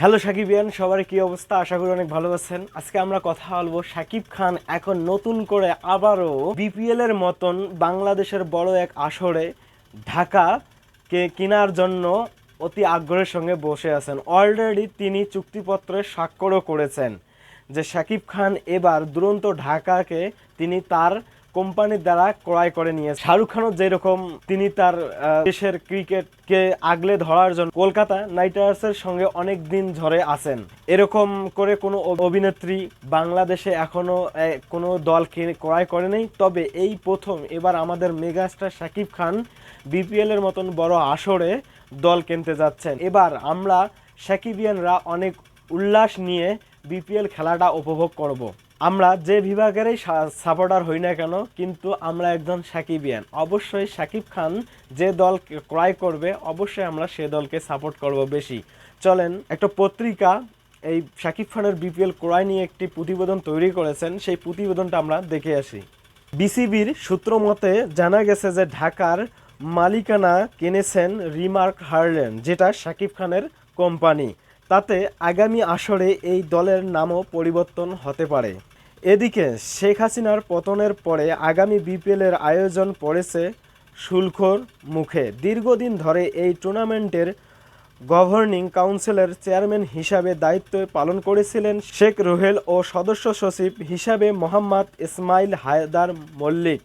Hello সাকিবিয়ান সবার কি অবস্থা? আশা করি অনেক ভালো আছেন। আজকে আমরা কথা বলব সাকিব খান এখন নতুন করে আবারও বিপিএল এর মতন বাংলাদেশের বড় এক আসরে ঢাকা কে কেনার জন্য অতি আগ্রহের সঙ্গে বসে আছেন। অলরেডি তিনি চুক্তিপত্রে স্বাক্ষরও করেছেন যে সাকিব খান এবার দুরন্ত ঢাকাকে তিনি তার কোম্পানির দ্বারা ক্রয় করে নিয়ে শাহরুখ খানও যেরকম তিনি তার দেশের ক্রিকেটকে আগলে ধরার জন্য কলকাতা নাইট রাইডার্সের সঙ্গে অনেক দিন ধরে আছেন। এরকম করে কোনো অভিনেত্রী বাংলাদেশে এখনও কোনো দল ক্রয় করে নেই। তবে এই প্রথম এবার আমাদের মেগাস্টার শাকিব খান বিপিএল এর মতন বড় আসরে দল কিনতে যাচ্ছেন। এবার আমরা সাকিবিয়ানরা অনেক উল্লাস নিয়ে বিপিএল খেলাটা উপভোগ করব। আমরা যে বিভাগেরই সাপোর্টার হই না কেন, কিন্তু আমরা একজন সাকিবিয়ান। অবশ্যই সাকিব খান যে দল ক্রয় করবে, অবশ্যই আমরা সে দলকে সাপোর্ট করব বেশি। চলেন, একটা পত্রিকা, এই সাকিব খানের বিপিএল ক্রয় নিয়ে একটি প্রতিবেদন তৈরি করেছেন, সেই প্রতিবেদনটা আমরা দেখে আসি। বিসিবির সূত্র মতে জানা গেছে যে ঢাকার মালিকানা কিনেছেন রিমার্ক হার্লেন, যেটা শাকিব খানের কোম্পানি। তাতে আগামী আসরে এই দলের নামও পরিবর্তন হতে পারে। এদিকে শেখ হাসিনার পতনের পরে আগামী বিপিএল এর আয়োজন পড়েছে শুল্কর মুখে। দীর্ঘদিন ধরে এই টুর্নামেন্টের গভর্নিং কাউন্সিলের চেয়ারম্যান হিসাবে দায়িত্ব পালন করেছিলেন শেখ রুহেল ও সদস্য সচিব হিসাবে মোহাম্মদ ইসমাইল হায়দার মল্লিক।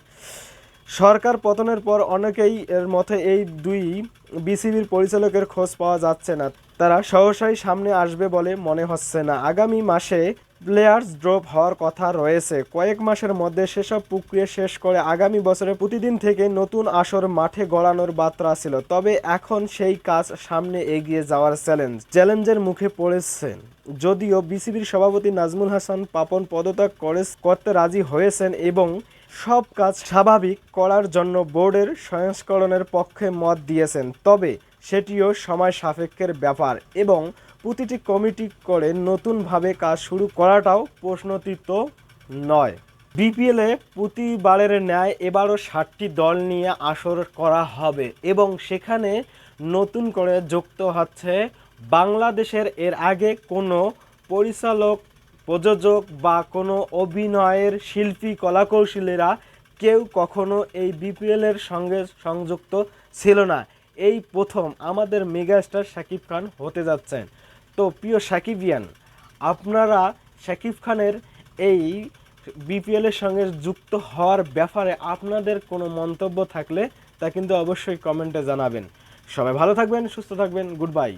সরকার পতনের পর অনেকেই এর মতে এই দুই বিসিবির পরিচালকের খোঁজ পাওয়া যাচ্ছে না। তারা সহসাই সামনে আসবে বলে মনে হচ্ছে না। আগামী মাসে প্লেয়ার্স ড্রপ হওয়ার কথা রয়েছে। কয়েক মাসের মধ্যে সেসব প্রক্রিয়া শেষ করে আগামী বছরে প্রতিদিন থেকে নতুন আসর মাঠে গড়ানোর বার্তা ছিল। তবে এখন সেই কাজ সামনে এগিয়ে যাওয়ার চ্যালেঞ্জ, চ্যালেঞ্জের মুখে পড়েছেন। যদিও বিসিবির সভাপতি নাজমুল হাসান পাপন পদত্যাগ করে করতে রাজি হয়েছেন এবং সব কাজ স্বাভাবিক করার জন্য বোর্ডের সংস্করণের পক্ষে মত দিয়েছেন, তবে সেটিও সময় সাপেক্ষের ব্যাপার এবং প্রতিটি কমিটি করে নতুনভাবে কাজ শুরু করাটাও প্রশ্নতীত নয়। বিপিএলে প্রতিবারের ন্যায় এবারও ষাটটি দল নিয়ে আসর করা হবে এবং সেখানে নতুন করে যুক্ত হচ্ছে বাংলাদেশের। এর আগে কোনো পরিচালক প্রযোজক বা কোনো অভিনয়ের শিল্পী, কলাকৌশলীরা কেউ কখনো এই বিপিএলের সঙ্গে সংযুক্ত ছিল না। এই প্রথম আমাদের মেগাস্টার শাকিব খান হতে যাচ্ছেন। তো প্রিয় সাকিবিয়ান আপনারা শাকিব খানের এই বিপিএলের সঙ্গে যুক্ত হওয়ার ব্যাপারে আপনাদের কোনো মন্তব্য থাকলে তা কিন্তু অবশ্যই কমেন্টে জানাবেন। সবাই ভালো থাকবেন, সুস্থ থাকবেন, গুড বাই।